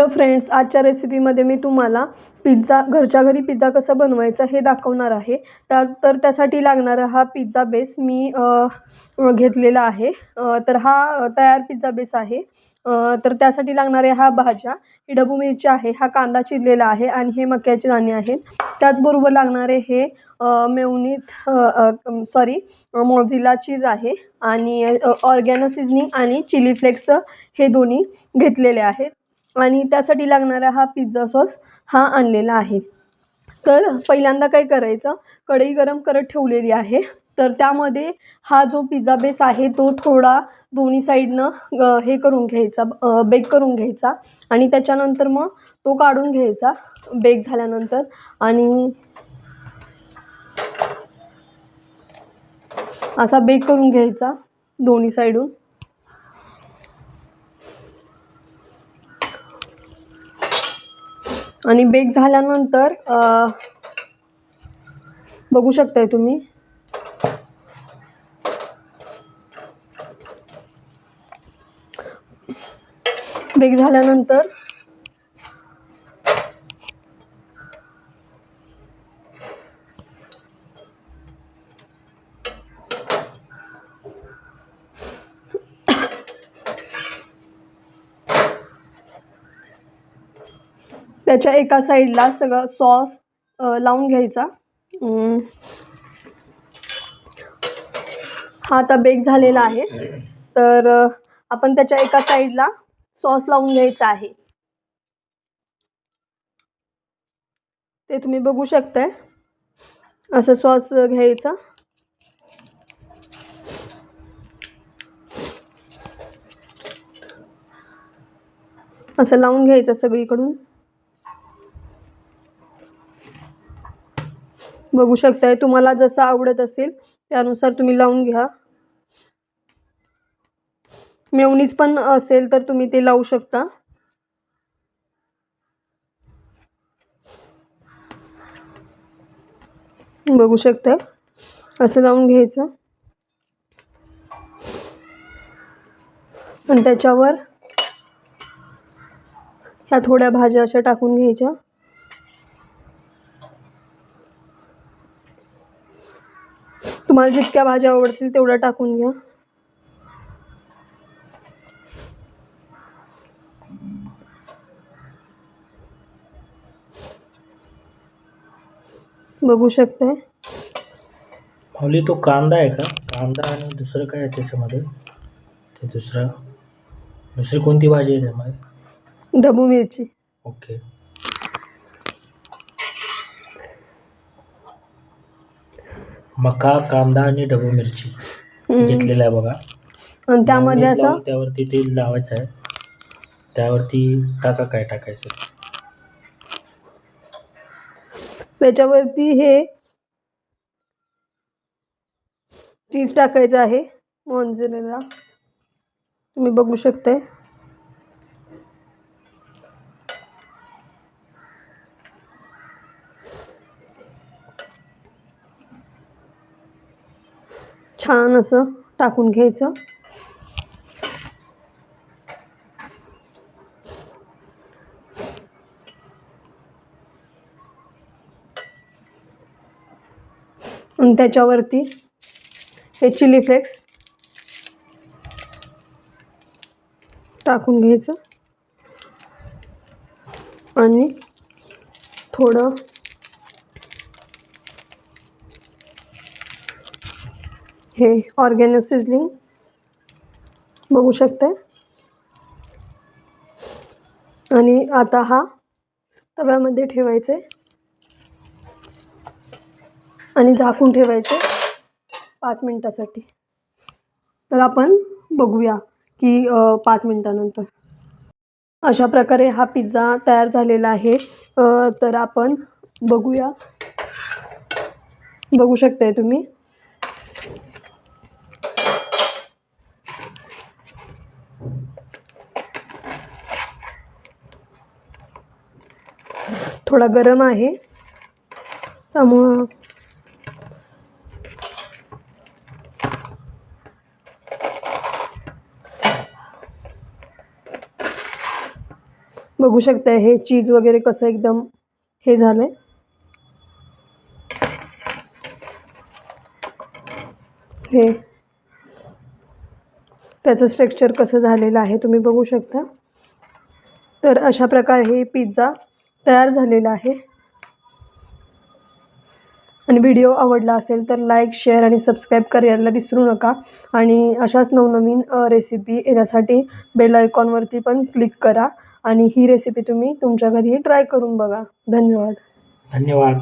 तर फ्रेंड्स आजच्या रेसिपीमध्ये मी तुम्हाला पिझ्झा घरच्या घरी पिझ्झा कसा बनवायचा हे दाखवणार आहे. त्या तर त्यासाठी लागणारा हा पिझ्झा बेस मी घेतलेला आहे. तर हा तयार पिझ्झा बेस आहे. तर त्यासाठी लागणाऱ्या ह्या भाज्या ही डबू मिरची आहे हा कांदा चिरलेला आहे आणि हे मक्याचे दाणे आहेत. त्याचबरोबर लागणारे हे मेवनीज सॉरी मोझिला चीज आहे आणि ऑर्गॅनो सिझनिंग आणि चिली फ्लेक्स हे दोन्ही घेतलेले आहेत. आणि त्यासाठी लागणारा हा पिझ्झा सॉस हा आणलेला आहे. तर पहिल्यांदा काय करायचं कढई गरम करत ठेवलेली आहे. तर त्यामध्ये हा जो पिझ्झा बेस आहे तो थोडा दोन्ही साईडनं हे करून घ्यायचा बेक करून घ्यायचा. आणि त्याच्यानंतर मग तो काढून घ्यायचा बेक झाल्यानंतर. आणि असा बेक करून घ्यायचा दोन्ही साईडून. आणि बेक झाल्यानंतर बघू शकताय तुम्ही. बेक झाल्यानंतर त्याच्या एका साईडला सगळं सॉस लावून घ्यायचा. हा आता बेक झालेला आहे. तर आपण त्याच्या एका साईडला सॉस लावून घ्यायचा आहे. ते तुम्ही बघू शकताय. असं सॉस घ्यायचा. असं लावून घ्यायचं सगळीकडून. बघू शकताय. तुम्हाला जसं आवडत असेल त्यानुसार तुम्ही लावून घ्या. मेवणीच पण असेल तर तुम्ही ते लावू शकता. बघू शकताय. असं लावून घ्यायचं. आणि त्याच्यावर ह्या थोड्या भाज्या अशा टाकून घ्यायच्या. तुम्हाला जितक्या भाज्या आवडतील तेवढ्या टाकून घ्या. बघू शकताय. माऊली तो कांदा आहे का? कांदा आणि दुसरं काय आहे त्याच्यामध्ये? ते दुसरं दुसरी कोणती भाजी आहे त्यामध्ये? ढबू मिरची. ओके. मका कांदा आणि ढबू मिरची. घेतलेला आहे बघा. आणि त्यामध्ये असं लावून त्यावरती तेल लावायचं आहे. त्यावरती टाका काय टाकायचं त्याच्यावरती हे चीज टाकायचं आहे मोन्झरेला तुम्ही बघू शकताय. छान असं टाकून घ्यायचं. आणि त्याच्यावरती हे चिली फ्लेक्स टाकून घ्यायचं. आणि थोडं हे ऑर्गॅनो सिझलिंग बघू शकते. आणि आता हा तव्यामध्ये ठेवायचे. आणि झाकून ठेवायचे पाच मिनटासाठी. तर आपण बघूया की पाच मिनटानंतर. अशा प्रकारे हा पिझ्झा तयार झालेला आहे. तर आपण बघूया. बघू शकताय तुम्ही. थोडा गरम आहे. त्यामुळं बघू शकता हे चीज वगैरे कसं एकदम हे झालं आहे हे त्याचं स्ट्रक्चर कसं झालेलं आहे तुम्ही बघू शकता. तर अशा प्रकारे हे पिझ्झा तयार झालेला आहे. आणि व्हिडिओ आवडला असेल तर लाईक शेअर आणि सबस्क्राईब करायला विसरू नका. आणि अशाच नवनवीन रेसिपी येण्यासाठी बेल आयकॉनवरती पण क्लिक करा. आणि ही रेसिपी तुम्ही तुमच्या घरी ट्राय करून बघा. धन्यवाद. धन्यवाद.